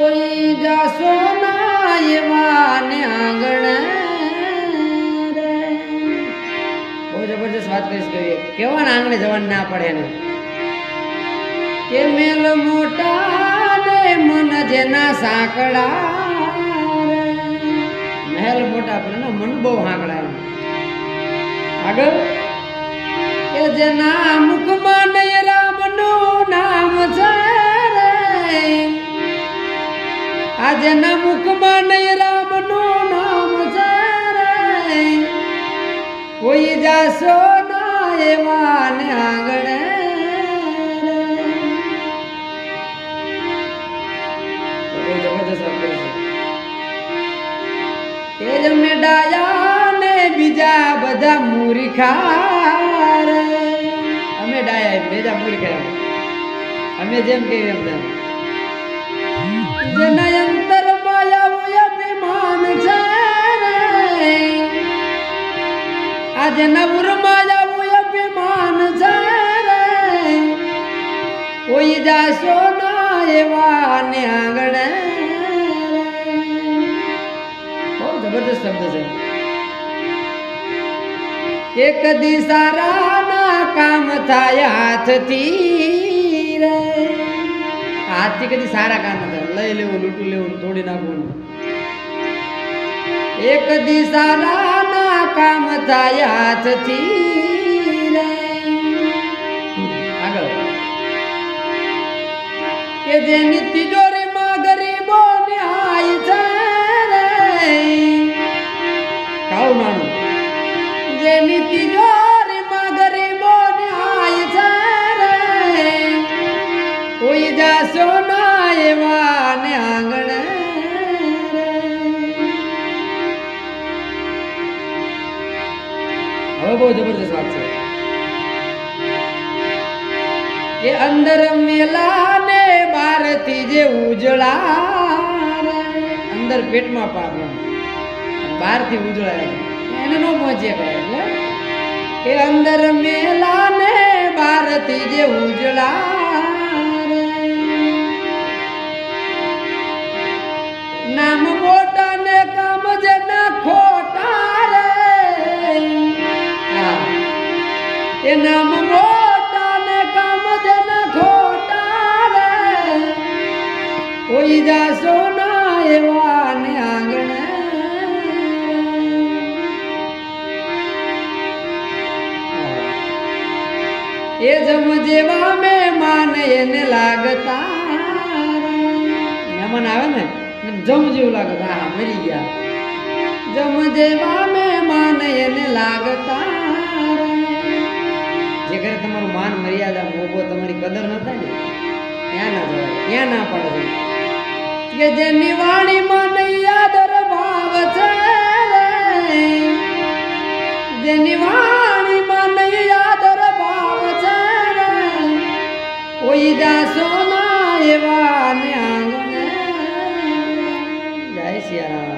કોઈ જાશો એવા ને આંગણે રે. કેવા જવાનું ના પડે એને. કે મેલ મોટા ને મન જેના સાંકડા મહેલ મોટા પણ એના મન બહુ એમ. આગળ? કે જેના મુખમાં એ જ અમે ડાયા ને બીજા બધા મૂર્ખા રે. અમે ડાયા બીજા મૂર્ખા. અમે જેમ જેના અંતર માયાવું અભિમાન છે રે. આ જેના ઉરમાં આવું અભિમાન છે કોઈ જાશો ના એવા ને આંગણે જબરદસ્ત શબ્દ છે. એક દી સારા ના કામ થાય હાથથી રે. હાથથી કદી સારા કામ થાય. લઈ લેવું, લૂંટી લેવું, તોડી નાખવું. એક દી સારા ના કામ થાય હાથથી આગળ. કે જેની તિજોરીમાં હવે બહુ જબરદસ્ત વાત છે કે અંદર મેલા ને બારથી જે ઉજળા અંદર પેટમાં પાપ બાર બહારથી ઉજળા એમ. એને ન પહોંચે કહે એટલે કે અંદર મેલા ને બારથી જે ઉજળા એ જમ જેવા મહેમાન એને લાગતા મહેમાન આવે ને? જમ જેવું લાગે હા, મરી ગયા. જમ જેવા મહેમાન એને લાગતા જે ઘરે તમારું માન મર્યાદા મોભો તમારી કદર ન થાય ને, ત્યાં ના જવાય, ત્યાં ના પડે કે જેની વાણીમાં નહીં જોઈ જાશો માં એવા ને આંગણે જય શિયા